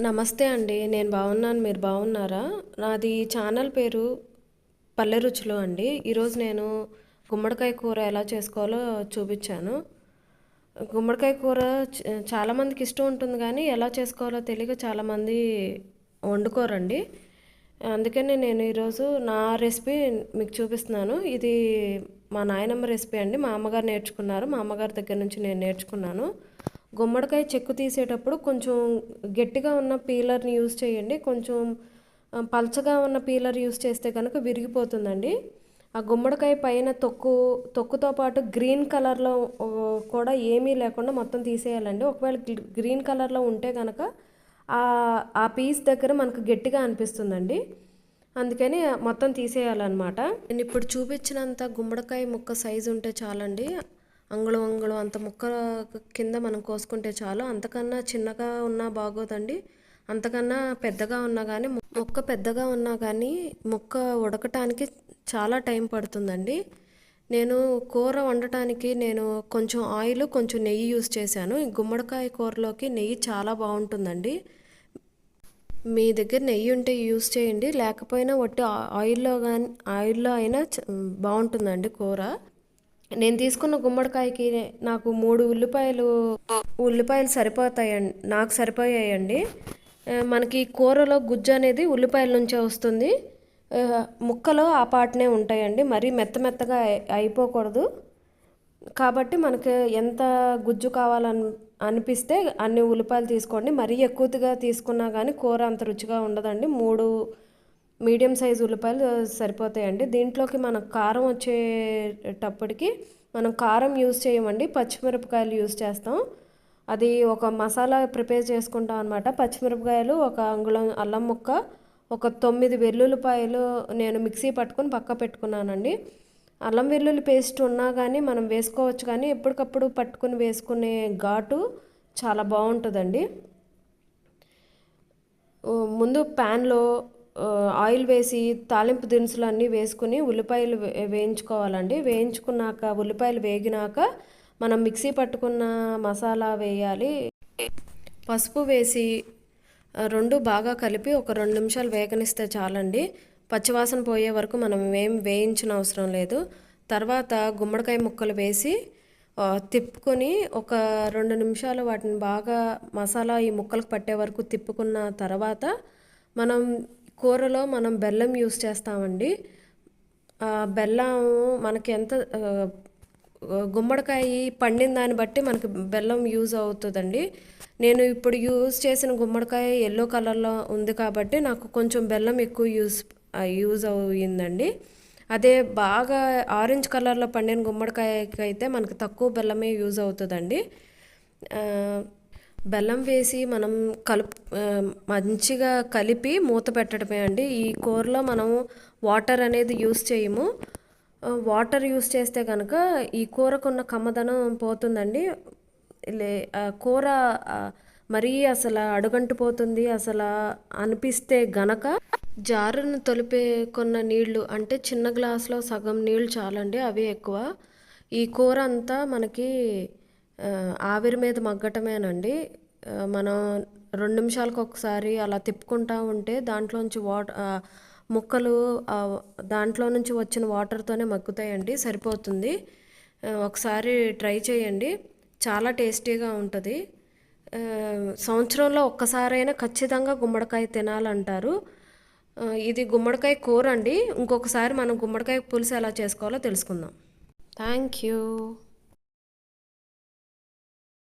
నమస్తే అండి నేను బాగున్నాను మీరు బాగున్నారా? నాది ఛానల్ పేరు పల్లె రుచులు అండి. ఈరోజు నేను గుమ్మడికాయ కూర ఎలా చేసుకోవాలో చూపించాను. గుమ్మడికాయ కూర చాలామందికి ఇష్టం ఉంటుంది కానీ ఎలా చేసుకోవాలో తెలియక చాలామంది వండుకోరండి. అందుకని నేను ఈరోజు నా రెసిపీ మీకు చూపిస్తున్నాను. ఇది మా నాయనమ్మ రెసిపీ అండి. మా అమ్మగారు నేర్చుకున్నారు. మా అమ్మగారి దగ్గర నుంచి నేను నేర్చుకున్నాను. గుమ్మడికాయ చెక్కు తీసేటప్పుడు కొంచెం గట్టిగా ఉన్న పీలర్ని యూజ్ చేయండి. కొంచెం పలచగా పల్చగా ఉన్న పీలర్ యూజ్ చేస్తే కనుక విరిగిపోతుందండి. ఆ గుమ్మడికాయ పైన తొక్కు తొక్కుతో పాటు గ్రీన్ కలర్లో కూడా ఏమీ లేకుండా మొత్తం తీసేయాలండి. ఒకవేళ గ్రీన్ కలర్లో ఉంటే కనుక ఆ ఆ పీస్ దగ్గర మనకు గట్టిగా అనిపిస్తుందండి. అందుకని మొత్తం తీసేయాలన్నమాట. నేను ఇప్పుడు చూపించినంత గుమ్మడికాయ ముక్క సైజు ఉంటే చాలండి. అంగుళం అంగుళం అంత ముక్క కింద మనం కోసుకుంటే చాలు. అంతకన్నా చిన్నగా ఉన్నా బాగోదండి. అంతకన్నా పెద్దగా ఉన్నా కానీ ముక్క పెద్దగా ఉన్నా కానీ ముక్క ఉడకటానికి చాలా టైం పడుతుందండి. నేను కూర వండటానికి నేను కొంచెం ఆయిల్ కొంచెం నెయ్యి యూస్ చేశాను. ఈ గుమ్మడికాయ కూరలోకి నెయ్యి చాలా బాగుంటుందండి. మీ దగ్గర నెయ్యి ఉంటే యూస్ చేయండి. లేకపోయినా ఒట్టి ఆ- ఆయిల్లో కానీ ఆయిల్లో అయినా బాగుంటుందండి కూర. నేను తీసుకున్న గుమ్మడికాయకి నాకు మూడు ఉల్లిపాయలు ఉల్లిపాయలు సరిపోతాయండి నాకు సరిపోయాయండి. మనకి కూరలో గుజ్జు అనేది ఉల్లిపాయల నుంచే వస్తుంది. ముక్కలు ఆ పాటనే ఉంటాయండి. మరీ మెత్త మెత్తగా అయిపోకూడదు. కాబట్టి మనకి ఎంత గుజ్జు కావాలని అనిపిస్తే అన్ని ఉల్లిపాయలు తీసుకోండి. మరీ ఎక్కువగా తీసుకున్నా కానీ కూర అంత రుచిగా ఉండదండి. మూడు మీడియం సైజ్ ఉల్లిపాయలు సరిపోతాయండి. దీంట్లోకి మనకు కారం వచ్చేటప్పటికి మనం కారం యూజ్ చేయమండి. పచ్చిమిరపకాయలు యూజ్ చేస్తాం. అది ఒక మసాలా ప్రిపేర్ చేసుకుంటాం అనమాట పచ్చిమిరపకాయలు ఒక అంగుళం అల్లం ముక్క ఒక తొమ్మిది వెల్లుల్లిపాయలు నేను మిక్సీ పట్టుకొని పక్క పెట్టుకున్నానండి. అల్లం వెల్లుల్లి పేస్ట్ ఉన్నా కానీ మనం వేసుకోవచ్చు కానీ ఎప్పటికప్పుడు పట్టుకుని వేసుకునే ఘాటు చాలా బాగుంటుందండి. ముందు ప్యాన్లో ఆయిల్ వేసి తాలింపు దినుసులు అన్నీ వేసుకుని ఉల్లిపాయలు వే- వేయించుకోవాలండి. వేయించుకున్నాక ఉల్లిపాయలు వేగినాక మనం మిక్సీ పట్టుకున్న మసాలా వేయాలి. పసుపు వేసి రెండు బాగా కలిపి ఒక రెండు నిమిషాలు వేగనిస్తే చాలండి. పచ్చివాసన పోయే వరకు మనం ఏం వేయించిన అవసరం లేదు. తర్వాత గుమ్మడికాయ ముక్కలు వేసి తిప్పుకొని ఒక రెండు నిమిషాలు వాటిని బాగా మసాలా ఈ ముక్కలకు పట్టే వరకు తిప్పుకున్న తర్వాత మనం కూరలో మనం బెల్లం యూస్ చేస్తామండి. బెల్లం మనకి ఎంత గుమ్మడికాయ పండిన దాన్ని బట్టి మనకి బెల్లం యూజ్ అవుతుందండి. నేను ఇప్పుడు యూజ్ చేసిన గుమ్మడికాయ ఎల్లో కలర్లో ఉంది కాబట్టి నాకు కొంచెం బెల్లం ఎక్కువ యూజ్ యూజ్ అయ్యిందండి. అదే బాగా ఆరెంజ్ కలర్లో పండిన గుమ్మడికాయకి అయితే మనకి తక్కువ బెల్లమే యూజ్ అవుతుందండి. బెల్లం వేసి మనం కలుపు మంచిగా కలిపి మూత పెట్టడమే అండి. ఈ కూరలో మనం వాటర్ అనేది యూస్ చేయము. వాటర్ యూస్ చేస్తే కనుక ఈ కూరకున్న కమ్మదనం పోతుందండి. లే కూర మరీ అసలు అడుగంటు పోతుంది. అసలు అనిపిస్తే గనక జారును తొలిపే కొన్న నీళ్ళు అంటే చిన్న గ్లాస్లో సగం నీళ్ళు చాలండి అవి ఎక్కువ. ఈ కూర అంతా మనకి ఆవిరి మీద మగ్గటమేనండి. మనం రెండు నిమిషాలకు ఒకసారి అలా తిప్పుకుంటా ఉంటే దాంట్లోంచి వాటర్ ముక్కలు దాంట్లో నుంచి వచ్చిన వాటర్తోనే మగ్గుతాయండి సరిపోతుంది. ఒకసారి ట్రై చేయండి చాలా టేస్టీగా ఉంటుంది. సంవత్సరంలో ఒక్కసారైనా ఖచ్చితంగా గుమ్మడికాయ తినాలంటారు. ఇది గుమ్మడికాయ కూర అండి ఇంకొకసారి మనం గుమ్మడికాయ పులుసు ఎలా చేసుకోవాలో తెలుసుకుందాం. Thank you.